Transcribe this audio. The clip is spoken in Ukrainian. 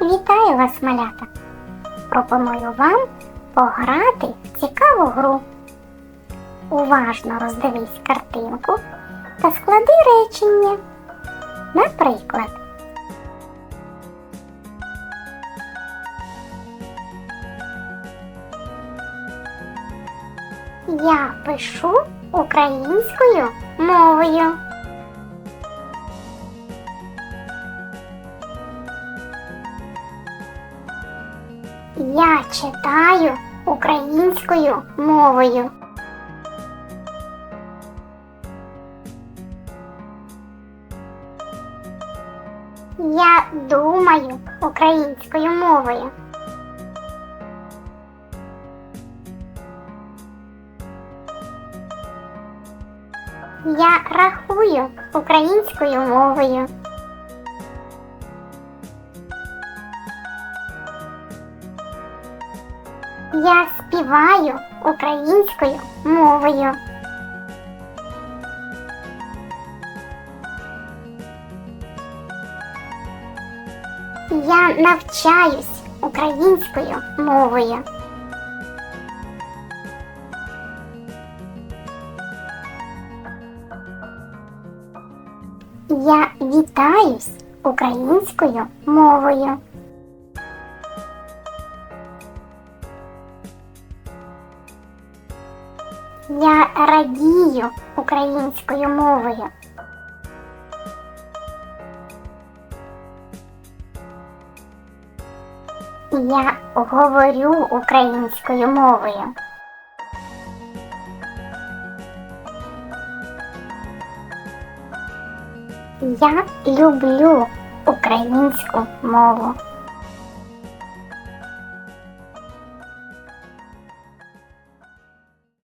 Вітаю вас, малята! Пропоную вам пограти в цікаву гру. Уважно роздивись картинку та склади речення. Наприклад, Я пишу українською мовою. Я читаю українською мовою. Я думаю українською мовою. Я рахую українською мовою. Я співаю українською мовою. Я навчаюсь українською мовою. Я вітаюсь українською мовою. Я радію українською мовою. Я говорю українською мовою. Я люблю українську мову.